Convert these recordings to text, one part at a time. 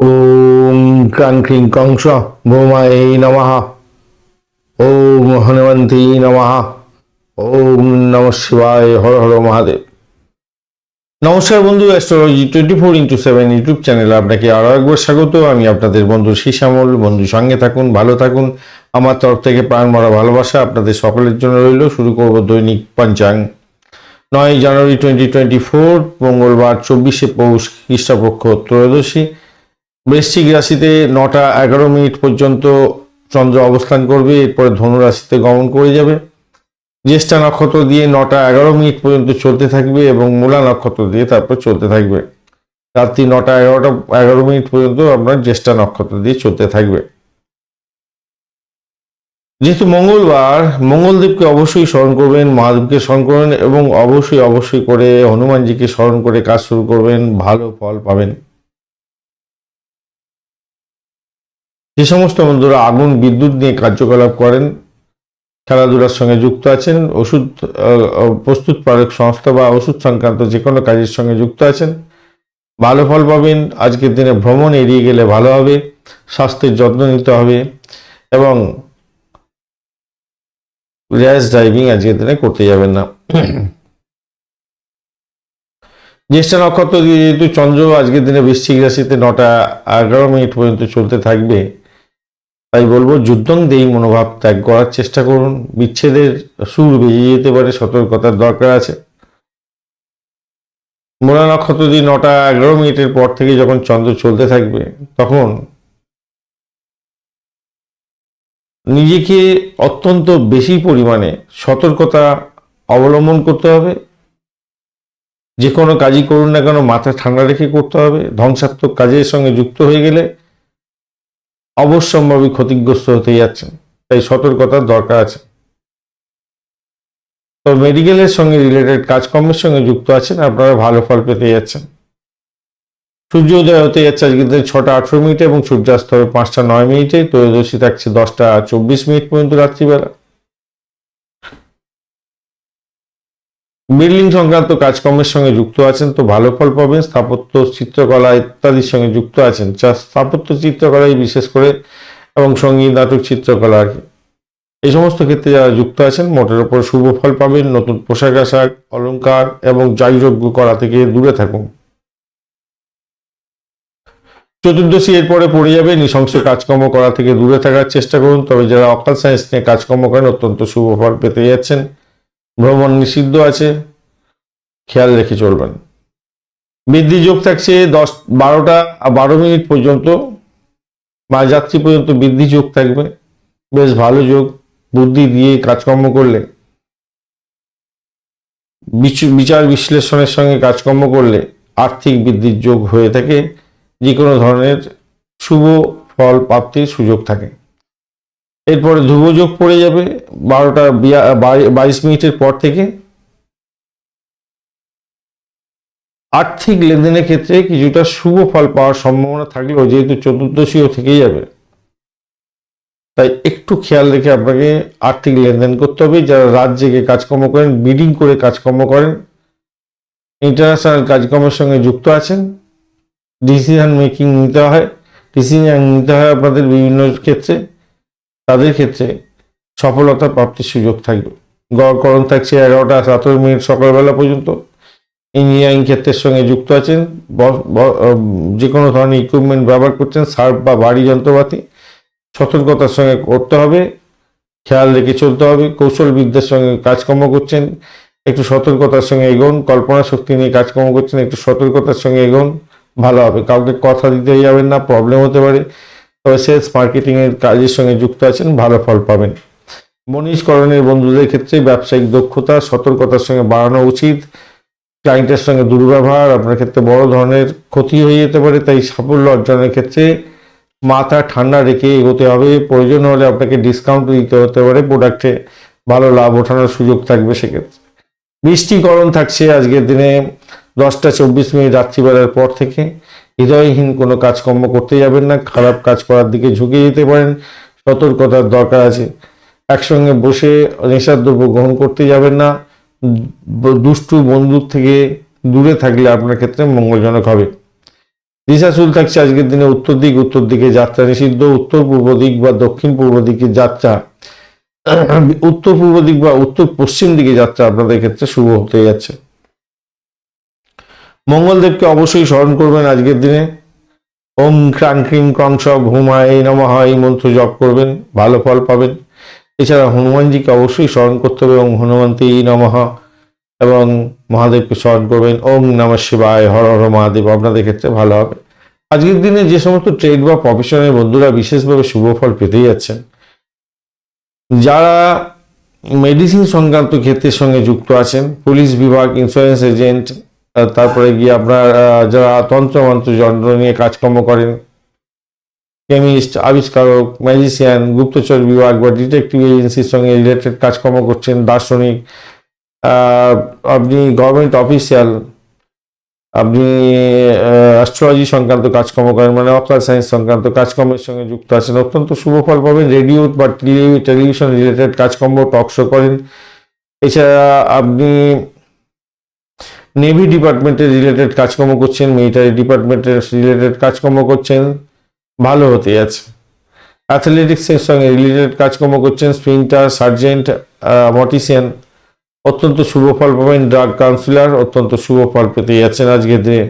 ওম ক্রাং ক্রিং কংস ভৌমায় নমঃ। ওম হনুমন্তী নমঃ। ওম নম শিবায় হর হর মহাদেব। নমস্কার বন্ধু astrology twenty four into seven YouTube চ্যানেলে আপনাকে আরও একবার স্বাগত। আমি আপনাদের বন্ধু শ্যামল বন্ধু, সঙ্গে থাকুন, ভালো থাকুন। আমার তরফ থেকে প্রাণ মরা ভালোবাসা আপনাদের সকলের জন্য রইল। শুরু করব দৈনিক পঞ্চাঙ্গ নয় জানুয়ারি টোয়েন্টি টোয়েন্টি ফোর মঙ্গলবার, চব্বিশে পৌষ, খ্রিস্টপক্ষ, ত্রয়োদশী। বৃশ্চিক রাশিতে নটা এগারো মিনিট পর্যন্ত চন্দ্র অবস্থান করবে, এরপরে ধনু রাশিতে গমন করে যাবে। জ্যেষ্ঠা নক্ষত্র দিয়ে নটা এগারো মিনিট পর্যন্ত চলতে থাকবে এবং মূলা নক্ষত্র দিয়ে তারপর চলতে থাকবে। রাত্রি নটা এগারোটা, এগারো মিনিট পর্যন্ত আপনার জ্যেষ্ঠা নক্ষত্র দিয়ে চলতে থাকবে। যেহেতু মঙ্গলবার, মঙ্গলদেবকে অবশ্যই স্মরণ করবেন, মহাদেবকে স্মরণ করবেন এবং অবশ্যই অবশ্যই করে হনুমানজিকে স্মরণ করে কাজ শুরু করবেন, ভালো ফল পাবেন। যে সমস্ত বন্ধুরা আগুন, বিদ্যুৎ নিয়ে কার্যকলাপ করেন, খেলাধুলার সঙ্গে যুক্ত আছেন, ওষুধ প্রস্তুত প্রস্তুতকারক সংস্থা বা ওষুধ সংক্রান্ত যে কোনো কাজের সঙ্গে যুক্ত আছেন, ভালো ফল পাবেন, আজকের দিনে ভ্রমণ এড়িয়ে গেলে ভালো হবে, স্বাস্থ্যের যত্ন নিতে হবে এবং র্যাশ ড্রাইভিং আজকের দিনে করতে যাবেন না। জ্যেষ্ঠ নক্ষত্র দিয়ে যেহেতু চন্দ্র, আজকের দিনে বৃশ্চিক রাশিতে নটা এগারো মিনিট পর্যন্ত চলতে থাকবে। তাই বলব, যুদ্ধং দেই মনোভাব ত্যাগ করার চেষ্টা করুন। বিচ্ছেদের সুর বেরিয়ে যেতে পারে, সতর্কতার দরকার আছে। মোলা নক্ষত্র দিয়ে নটা এগারো মিনিটের পর থেকে যখন চন্দ্র চলতে থাকবে, তখন নিজেকে অত্যন্ত বেশি পরিমাণে সতর্কতা অবলম্বন করতে হবে। যে কোনো কাজই করুন না কেন, মাথা ঠান্ডা রেখে করতে হবে। ধ্বংসাত্মক কাজের সঙ্গে যুক্ত হয়ে গেলে অবশ্যম্ভাবী ক্ষতিগ্রস্ত হতে যাচ্ছেন তাই সতর্কতার দরকার আছে। তো মেডিকেলের সঙ্গে রিলেটেড কাজকর্মের সঙ্গে যুক্ত আছেন, আপনারা ভালো ফল পেতে যাচ্ছেন। সূর্যোদয় হতে যাচ্ছে আজকে দিন ছটা আঠেরো মিনিটে এবং সূর্যাস্ত হবে পাঁচটা নয় মিনিটে। ত্রয়োদশী থাকছে দশটা চব্বিশ মিনিট পর্যন্ত রাত্রিবেলা। বিল্ডিং সংক্রান্ত কাজকর্মের সঙ্গে যুক্ত আছেন, তো ভালো ফল পাবেন, স্থাপত্য চিত্রকলা ইত্যাদির সঙ্গে যুক্ত আছেন। যা স্থাপত্য চিত্রকলায় বিশেষ করে এবং সংগীত, নাটক, চিত্রকলা এই সমস্ত ক্ষেত্রে যারা যুক্ত আছেন, মোটের ওপর শুভ ফল পাবেন, নতুন পোশাক, আশাক, অলংকার এবং যাগযজ্ঞ করা থেকে দূরে থাকুন। চতুর্দশী এরপরে পড়ে যাবে, নৃশংস কাজকর্ম করা থেকে দূরে থাকার চেষ্টা করুন, তবে যারা অকাল সায়েন্স নিয়ে কাজকর্ম করেন, অত্যন্ত শুভ ফল পেতে যাচ্ছেন। ভ্রমণ নিষিদ্ধ আছে, খেয়াল রেখে চলবেন। বৃদ্ধি যোগ থাকছে দশ, বারোটা বারো মিনিট পর্যন্ত মাঝরাত্রি পর্যন্ত বৃদ্ধি যোগ থাকবে। বেশ ভালো যোগ, বুদ্ধি দিয়ে কাজকর্ম করলে, বিচ- বিচার বিশ্লেষণের সঙ্গে কাজকর্ম করলে আর্থিক বৃদ্ধির যোগ হয়ে থাকে। যে কোনো ধরনের শুভ ফল, প্রাপ্তির সুযোগ থাকে। এরপরে ধ্রুবযোগ পড়ে যাবে বারোটা বাই- বাইশ মিনিটের পর থেকে। আর্থিক লেনদেনের ক্ষেত্রে কিছুটা শুভ ফল পাওয়ার সম্ভাবনা থাকলেও যেহেতু চতুর্দশীও থেকে যাবে, তাই একটু খেয়াল রেখে আপনাকে আর্থিক লেনদেন করতে হবে। যারা রাত জেগে কাজকর্ম করেন, বিডিং করে কাজকর্ম করেন, ইন্টারন্যাশনাল কাজকর্মের সঙ্গে যুক্ত আছেন, ডিসিশন মেকিং নিতে হয়। ডিসিশন নিতে হয় আপনাদের বিভিন্ন ক্ষেত্রে। তাদের ক্ষেত্রে সফলতা প্রাপ্তির সুযোগ থাকবে। গড় গড়করণ থাকছে এগারোটা সতেরো মিনিট সকালবেলা পর্যন্ত। ইঞ্জিনিয়ারিং ক্ষেত্রের সঙ্গে যুক্ত আছেন। যে কোনো ধরনের ইকুইপমেন্ট ব্যবহার করছেন সার্ভ বা বাড়ি যন্ত্রপাতি। সতর্কতার সঙ্গে করতে হবে, খেয়াল রেখে চলতে হবে কৌশল বিদ্যার সঙ্গে কাজকর্ম করছেন, একটু সতর্কতার সঙ্গে এগোন, কল্পনা শক্তি নিয়ে কাজকর্ম করছেন, একটু সতর্কতার সঙ্গে এগোন, ভালো হবে। কাউকে কথা দিতে যাবেন না প্রবলেম হতে পারে। তবে সেলস মার্কেটিং এর কাজের সঙ্গে যুক্ত আছেন, ভালো ফল পাবেন। মনীষকরণের বন্ধুদের ক্ষেত্রে ব্যবসায়িক দক্ষতা, সতর্কতার সঙ্গে বাড়ানো উচিত ক্লায়েন্টের সঙ্গে দুর্ব্যবহার, আপনার ক্ষেত্রে বড় ধরনের ক্ষতি হয়ে যেতে পারে, তাই সাফল্য অর্জনের ক্ষেত্রে মাথা ঠান্ডা রেখে এগোতে হবে। প্রয়োজন হলে আপনাকে ডিসকাউন্ট দিতে হতে পারে প্রোডাক্টে ভালো লাভ ওঠানোর সুযোগ থাকবে সেক্ষেত্রে। বৃষ্টিকরণ থাকছে আজকের দিনে, দশটা চব্বিশ মিনিট রাত্রিবেলার পর থেকে। হৃদয়হীন কোনো কাজকর্ম করতে যাবেন না, খারাপ কাজ করার দিকে ঝুঁকে যেতে পারেন, সতর্কতার দরকার আছে। একসঙ্গে বসে নেশার দ্রব্য গ্রহণ করতে যাবেন না দুষ্টু বন্ধুর থেকে দূরে থাকলে আপনার ক্ষেত্রে মঙ্গলজনক হবে। দিশাশুল থাকছে আজকের দিনে উত্তর দিক, উত্তর দিকে যাত্রা নিষিদ্ধ, উত্তর পূর্ব দিক বা দক্ষিণ পূর্ব দিকে যাত্রা? উত্তর পূর্ব দিক বা উত্তর পশ্চিম দিকে যাত্রা আপনাদের ক্ষেত্রে শুভ হতে যাচ্ছে। মঙ্গলদেবকে অবশ্যই স্মরণ করবেন আজকের দিনে। ওম ক্রাং ক্রিং ক্রংস ঘুমায় নমঃ এই মন্ত্র জপ করবেন, ভালো ফল পাবেন। এছাড়া হনুমানজিকে অবশ্যই স্মরণ করতে হবে ওম হনুমন্তী নমঃ এবং মহাদেবকে স্মরণ করবেন। ওম নম শিবায়, হর হর মহাদেব, আপনাদের ক্ষেত্রে ভালো হবে। আজকের দিনে যে সমস্ত ট্রেড বা প্রফেশনের বন্ধুরা বিশেষভাবে শুভ ফল পেতে যাচ্ছেন। যারা মেডিসিন সংক্রান্ত ক্ষেত্রের সঙ্গে যুক্ত আছেন, পুলিশ বিভাগ, ইন্স্যুরেন্স এজেন্ট তারপরে গিয়ে আপনার যারা তন্ত্রমন্ত্র যন্ত্র নিয়ে কাজকর্ম করেন, কেমিস্ট, আবিষ্কারক ম্যাজিশিয়ান গুপ্তচর বিভাগ বা ডিটেকটিভ এজেন্সির সঙ্গে রিলেটেড কাজকর্ম করছেন, দার্শনিক আপনি গভর্নমেন্ট অফিসিয়াল আপনি অ্যাস্ট্রোলজি সংক্রান্ত কাজকর্ম করেন মানে অকাল সায়েন্স সংক্রান্ত কাজকর্মের সঙ্গে যুক্ত আছেন, অত্যন্ত শুভ ফল পাবেন। রেডিও বা টেলিভিশন রিলেটেড কাজকর্ম টক শো করেন। এছাড়া আপনি নেভি ডিপার্টমেন্টের রিলেটেড কাজকর্ম করছেন মিলিটারি ডিপার্টমেন্টের রিলেটেড কাজকর্ম করছেন, ভালো হতে যাচ্ছে। অ্যাথলেটিক্সের সঙ্গে রিলেটেড কাজকর্ম করছেন স্প্রিন্টার সার্জেন্ট মটিশিয়ান অত্যন্ত শুভ ফল পাবেন ড্রাগ কাউন্সিলর অত্যন্ত শুভ ফল পেতে যাচ্ছেন আজকের দিনে।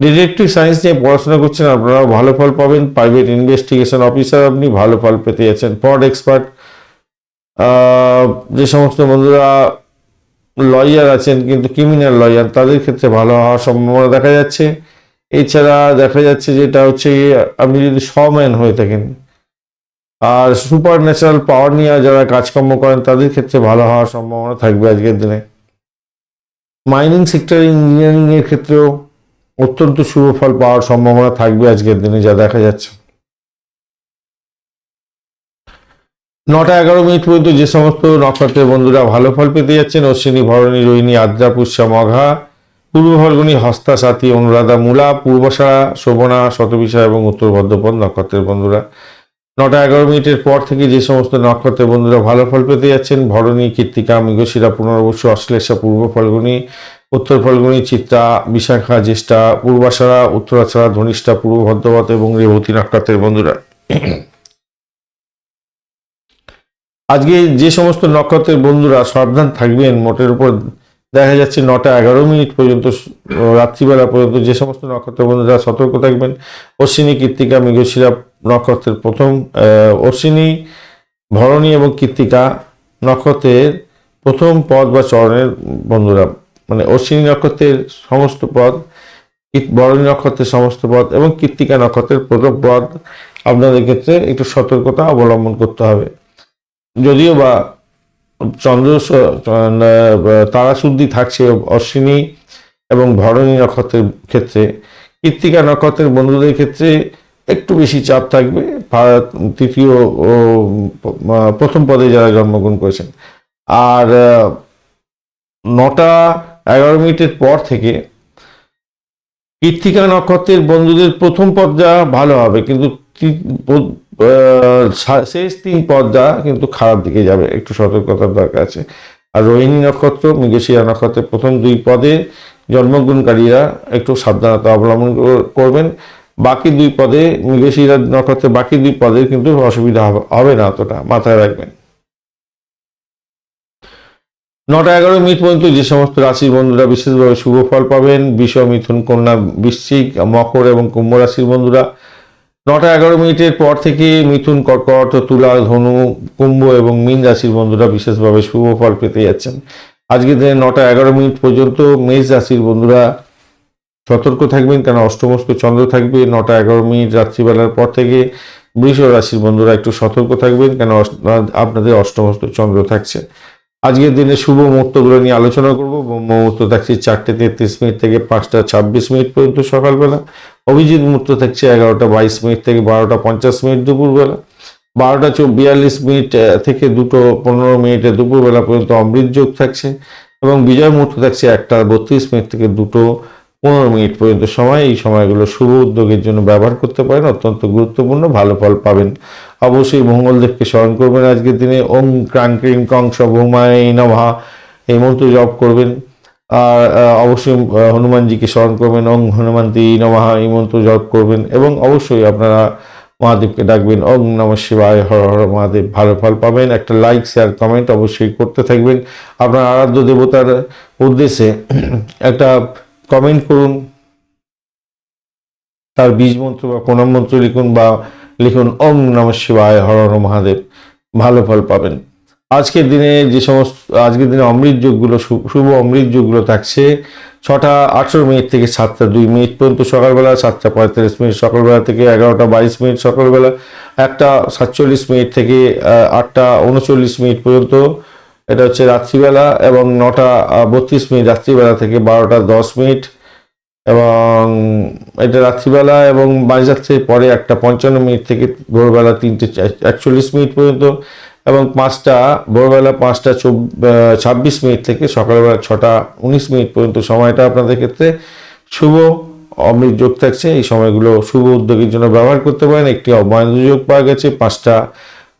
ডিটেকটিভ সায়েন্স নিয়ে পড়াশোনা করছেন, আপনারাও ভালো ফল পাবেন। প্রাইভেট ইনভেস্টিগেশন অফিসার আপনি ভালো ফল পেতে যাচ্ছেন। ফ্রড এক্সপার্ট যে সমস্ত বন্ধুরা লয়ার আছেন, কিন্তু ক্রিমিনাল লয়ার তাদের ক্ষেত্রে ভালো হওয়ার সম্ভাবনা দেখা যাচ্ছে। এছাড়া দেখা যাচ্ছে যেটা হচ্ছে আপনি যদি সম্যান হয়ে থাকেন, আর সুপার ন্যাচারাল পাওয়ার নিয়ে যারা কাজকর্ম করেন, তাদের ক্ষেত্রে ভালো হওয়ার সম্ভাবনা থাকবে আজকের দিনে। মাইনিং সেক্টর ইঞ্জিনিয়ারিং এর ক্ষেত্রেও অত্যন্ত শুভ ফল পাওয়ার সম্ভাবনা থাকবে আজকের দিনে, যা দেখা যাচ্ছে। নটা এগারো মিনিট পর্যন্ত যে সমস্ত নক্ষত্রের বন্ধুরা ভালো ফল পেতে যাচ্ছেন, অশ্বিনী, ভরণী, রোহিণী, আদ্রা, পুষ্যা, মঘা, পূর্ব ফল্গুনী, হস্তা, সাথী, অনুরাধা, মূলা পূর্বসারা শোভনা, শতবিশা এবং উত্তর ভদ্রপদ নক্ষত্রের বন্ধুরা। নটা এগারো মিনিটের পর থেকে যে সমস্ত নক্ষত্রের বন্ধুরা ভালো ফল পেতে যাচ্ছেন, ভরণী কৃত্তিকা মৃগশিরা, পুনর্বসু, অশ্লেষা, পূর্ব ফল্গুনী, উত্তর ফল্গুনী, চিত্রা, বিশাখা, জ্যেষ্ঠা, পূর্বাশারা, উত্তরাছাড়া, ধনিষ্ঠা, পূর্ব ভদ্রপদ এবং রেবতী নক্ষত্রের বন্ধুরা। আজকে যে সমস্ত নক্ষত্রের বন্ধুরা সাবধান থাকবেন, মোটের উপর দেখা যাচ্ছে নটা এগারো মিনিট পর্যন্ত, রাত্রিবেলা পর্যন্ত যে সমস্ত নক্ষত্রের বন্ধুরা সতর্ক থাকবেন। অশ্বিনী, কৃত্তিকা, মৃগশিরা নক্ষত্রের প্রথম অশ্বিনী, ভরণী এবং কৃত্তিকা নক্ষত্রের প্রথম পদ বা চরণের বন্ধুরা। মানে অশ্বিনী নক্ষত্রের সমস্ত পদ বরণী নক্ষত্রের সমস্ত পদ এবং কৃত্তিকা নক্ষত্রের প্রথম পদ। আপনাদের ক্ষেত্রে একটু সতর্কতা অবলম্বন করতে হবে। যদিও বা চন্দ্র তারাশুদ্ধি থাকছে অশ্বিনী এবং ভরণী নক্ষত্রের ক্ষেত্রে। কৃত্তিকা নক্ষত্রের বন্ধুদের ক্ষেত্রে একটু বেশি চাপ থাকবে। তৃতীয় প্রথম পদে যারা জন্মগ্রহণ করেছেন। আর নটা এগারো মিনিটের পর থেকে কৃত্তিকা নক্ষত্রের বন্ধুদের প্রথম পদটা ভালো হবে। কিন্তু শেষ তিন পদটা কিন্তু খারাপ দিকে যাবে, একটু সতর্কতার দরকার আছে। আর রোহিণী নক্ষত্র, মৃগশিরা নক্ষত্রের প্রথম দুই পদে জন্মগ্রহণকারীরা একটু সাবধানতা অবলম্বন কর- করবেন। বাকি দুই পদে, মৃগশিরা নক্ষত্রের বাকি দুই পদে কিন্তু অসুবিধা হবে- না অতটা, মাথায় রাখবেন। নটা এগারো মিনিট পর্যন্ত যে সমস্ত রাশির বন্ধুরা বিশেষভাবে শুভ ফল পাবেন বিষ মিথুন, কন্যা, বৃশ্চিক, মকর এবং কুম্ভ রাশির বন্ধুরা। নটা এগারো মিনিটের পর থেকে মিথুন, কর্কট তুলা ধনু, কুম্ভ এবং মীন রাশির বন্ধুরা বিশেষভাবে শুভ ফল পেতে যাচ্ছেন। আজকের দিনে নটা এগারো মিনিট পর্যন্ত মেষ রাশির বন্ধুরা সতর্ক থাকবেন কেন অষ্টমস্ত চন্দ্র থাকবে। নটা এগারো মিনিট রাত্রিবেলার পর থেকে বৃষ রাশির বন্ধুরা একটু সতর্ক থাকবেন কেন আপনাদের অষ্টমস্ত চন্দ্র থাকছে। আজকের দিনে শুভ মুহূর্তগুলো নিয়ে আলোচনা করব। ব্রহ্ম মুহূর্ত থাকছে চারটে তেত্রিশ মিনিট থেকে পাঁচটা ছাব্বিশ মিনিট পর্যন্ত সকালবেলা। অভিজিৎ মুহূর্ত থাকছে এগারোটা বাইশ মিনিট থেকে বারোটা পঞ্চাশ মিনিট দুপুরবেলা। বারোটা বিয়াল্লিশ মিনিট থেকে দুটো পনেরো মিনিটে দুপুরবেলা পর্যন্ত অমৃত যোগ থাকছে এবং বিজয় মুহূর্ত থাকছে একটা বত্রিশ মিনিট থেকে দুটো পনেরো মিনিট পর্যন্ত সময়। এই সময়গুলো শুভ উদ্যোগের জন্য ব্যবহার করতে পারেন, অত্যন্ত গুরুত্বপূর্ণ, ভালো ফল পাবেন। অবশ্যই মঙ্গলদেবকে স্মরণ করবেন আজকের দিনে। ওম ক্রাং ক্রিং কং সভৌমায় নমঃ। এই মন্ত্র জপ করবেন। আর অবশ্যই হনুমানজিকে স্মরণ করবেন। ওং হনুমন্তি নমঃ এই মন্ত্র জপ করবেন এবং অবশ্যই আপনারা মহাদেবকে ডাকবেন। অং নম শিবায়, হর হর মহাদেব, ভালো ফল পাবেন। একটা লাইক শেয়ার কমেন্ট অবশ্যই করতে থাকবেন। আপনার আরাধ্য দেবতার উদ্দেশ্যে একটা কমেন্ট করুন। তার বীজ মন্ত্র বা প্রণাম মন্ত্র লিখুন বা লিখুন, ওং নম শিবায়, হর হর মহাদেব, ভালো ফল পাবেন। আজকের দিনে যে সমস্ত, আজকের দিনে অমৃত যোগগুলো শুভ অমৃত যোগগুলো থাকছে। ছটা আঠেরো মিনিট থেকে সাতটা দুই মিনিট পর্যন্ত সকালবেলা, সাতটা পঁয়তাল্লিশ মিনিট সকালবেলা থেকে এগারোটা বাইশ মিনিট সকালবেলা, একটা সাতচল্লিশ মিনিট থেকে আটটা উনচল্লিশ মিনিট পর্যন্ত। এটা হচ্ছে রাত্রিবেলা এবং নটা বত্রিশ মিনিট রাত্রিবেলা থেকে বারোটা দশ মিনিট। এবং এটা রাত্রিবেলা এবং মাঝরাত্রির পরে একটা পঞ্চান্ন মিনিট থেকে ভোরবেলা তিনটে একচল্লিশ মিনিট পর্যন্ত। এবং পাঁচটা, ভোরবেলা পাঁচটা ছাব্বিশ মিনিট থেকে সকালবেলা ছটা উনিশ মিনিট পর্যন্ত সময়টা আপনাদের ক্ষেত্রে শুভ অমৃত যোগ থাকছে। এই সময়গুলো শুভ উদ্যোগের জন্য ব্যবহার করতে পারেন। একটি অমহেন্দ্র যোগ পাওয়া গেছে পাঁচটা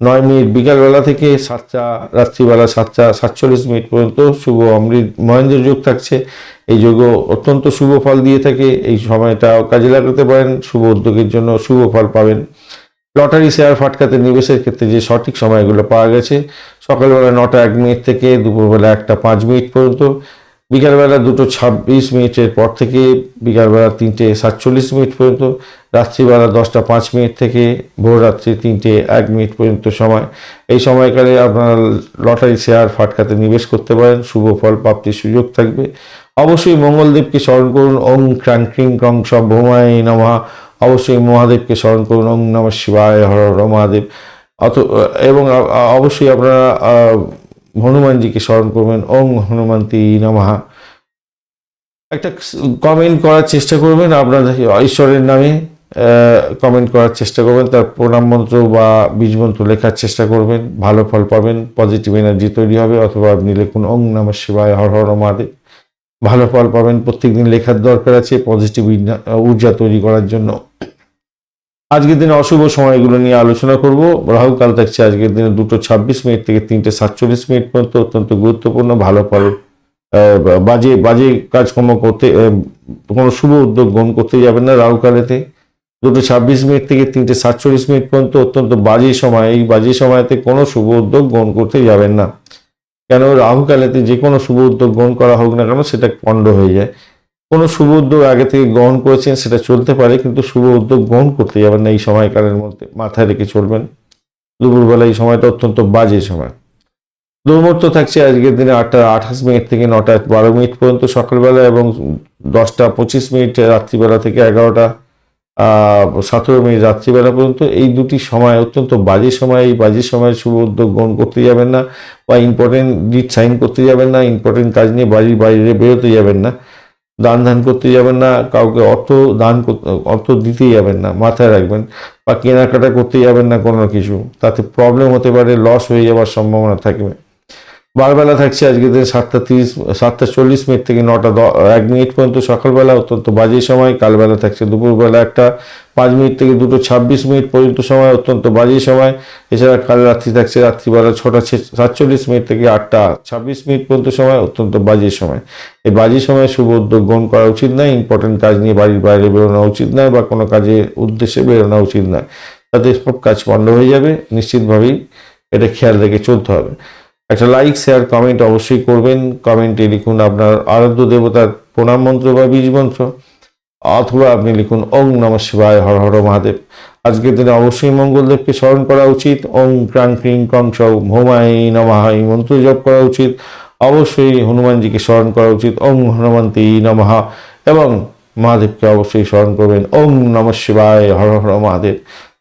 নয় মিনিট বিকালবেলা থেকে সাতটা, রাত্রিবেলা সাতটা সাতচল্লিশ মিনিট পর্যন্ত শুভ অমৃত মহেন্দ্র যোগ থাকছে। এই যোগ অত্যন্ত শুভ ফল দিয়ে থাকে। এই সময়টা কাজে লাগাতে পারেন। শুভ উদ্যোগের জন্য শুভ ফল পাবেন। লটারি শেয়ার ফাটকাতে নিবেশের ক্ষেত্রে যে সঠিক সময়গুলো পাওয়া গেছে, সকালবেলা নটা এক মিনিট থেকে দুপুরবেলা একটা পাঁচ মিনিট পর্যন্ত, বিকালবেলা দুটো ছাব্বিশ মিনিটের পর থেকে বিকালবেলা তিনটে সাতচল্লিশ মিনিট পর্যন্ত, রাত্রিবেলা দশটা পাঁচ মিনিট থেকে ভোর রাত্রি তিনটে এক মিনিট পর্যন্ত সময়। এই সময়কালে আপনারা লটারি শেয়ার ফাটকাতে নিবেশ করতে পারেন, শুভ ফল, প্রাপ্তির সুযোগ থাকবে। অবশ্যই মঙ্গলদেবকে স্মরণ করুন। ওং ক্রাং ক্রিং ক্রং সব ভৌমায় নমঃ। অবশ্যই মহাদেবকে স্মরণ করুন। ওং নম শিবায়, হর হর মহাদেব। অত, এবং অবশ্যই আপনারা হনুমানজিকে স্মরণ করবেন। ওং হনুমন্তি নমহা একটা কমেন্ট করার চেষ্টা করবেন। আপনাদের ঈশ্বরের নামে কমেন্ট করার চেষ্টা করবেন। তার প্রণাম মন্ত্র বা বীজ মন্ত্র লেখার চেষ্টা করবেন। ভালো ফল পাবেন পজিটিভ এনার্জি তৈরি হবে। অথবা আপনি লিখুন ওং নম শিবায়, হর হর মহাদেব। ভালো ফল পাবেন, প্রত্যেকদিন লেখার দরকার আছে পজিটিভ ঊর্জা তৈরি করার জন্য। আজকের দিনে অশুভ সময়গুলো নিয়ে আলোচনা করব। রাহুকাল থাকছে আজকের দিনে দুটো ছাব্বিশ মিনিট থেকে তিনটে সাতচল্লিশ মিনিট পর্যন্ত অত্যন্ত গুরুত্বপূর্ণ, ভালো ফল বাজে বাজে কাজকর্ম করতে কোনো শুভ উদ্যোগ গ্রহণ করতে যাবেন না রাহুকালেতে দুটো ছাব্বিশ মিনিট থেকে তিনটে সাতচল্লিশ মিনিট পর্যন্ত অত্যন্ত বাজে সময়, এই বাজে সময়তে কোনো শুভ উদ্যোগ গ্রহণ করতে যাবেন না। কেন রাহুকালেতে যে কোনো শুভ উদ্যোগ গ্রহণ করা হোক না কেন সেটা পণ্ড হয়ে যায়। কোনো শুভ উদ্যোগ আগে থেকে গ্রহণ করেছেন সেটা চলতে পারে, কিন্তু শুভ উদ্যোগ গ্রহণ করতে যাবেন না, এই সময়কালের মধ্যে মাথায় রেখে চলবেন। দুপুরবেলা এই সময়টা অত্যন্ত বাজে সময়। দুর্মূর্ত থাকছে আজকের দিনে আটটা আঠাশ মিনিট থেকে নটা বারো মিনিট পর্যন্ত সকালবেলা এবং দশটা পঁচিশ মিনিট রাত্রিবেলা থেকে এগারোটা সতেরো মিনিট রাত্রিবেলা পর্যন্ত এই দুটি সময়, অত্যন্ত বাজে সময়, এই বাজে সময় শুভ উদ্যোগ গ্রহণ করতে যাবেন না বা ইম্পর্টেন্ট ডিট সাইন করতে যাবেন না ইম্পর্টেন্ট কাজ নিয়ে বাড়ির বাইরে বেরোতে যাবেন না, দান ধান করতে যাবেন না, কাউকে অর্থ দান অর্থ দিতে যাবেন না, মাথায় রাখবেন বা কেনাকাটা করতে যাবেন না কোনো কিছু, তাতে প্রবলেম হতে পারে লস হয়ে যাওয়ার সম্ভাবনা থাকবে। বারবেলা থাকছে, আজকে দিন সাতটা তিরিশ, সাতটা চল্লিশ মিনিট থেকে নটা এক মিনিট পর্যন্ত সকালবেলা, অত্যন্ত বাজে সময়, কালবেলা থাকছে দুপুরবেলা একটা, পাঁচ মিনিট থেকে দুটো ছাব্বিশ মিনিট পর্যন্ত সময়, অত্যন্ত বাজে সময়। এছাড়া কাল রাত্রি থাকছে রাত্রিবেলা ছটা সাতচল্লিশ মিনিট থেকে আটটা ছাব্বিশ মিনিট পর্যন্ত সময়, অত্যন্ত বাজে সময়। এই বাজে সময় শুভ উদ্যোগ গ্রহণ করা উচিত নয় ইম্পর্টেন্ট কাজ নিয়ে বাড়ির বাইরে বেরোনো উচিত নয়, বা কোনো কাজে উদ্দেশ্যে বেরোনো উচিত নয়। তাতে সব কাজ বন্ধ হয়ে যাবে, নিশ্চিতভাবেই এটা খেয়াল রেখে চলতে হবে। একটা লাইক শেয়ার কমেন্ট অবশ্যই করবেন। কমেন্টে লিখুন আপনার আরাধ্য দেবতার প্রণাম মন্ত্র বা বীজ মন্ত্র, অথবা আপনি লিখুন ওং নম শিবায়, হর হর মহাদেব। আজকের দিনে অবশ্যই মঙ্গলদেবকে স্মরণ করা উচিত। ওং ক্রাং ক্রিং কং সৌ ভৌমাই নমঃ, এই মন্ত্র জপ করা উচিত। অবশ্যই হনুমানজিকে স্মরণ করা উচিত। ওং হনুমন্তী নমঃ, এবং মহাদেবকে অবশ্যই স্মরণ করবেন। ওং নম শিবায়, হর হর মহাদেব।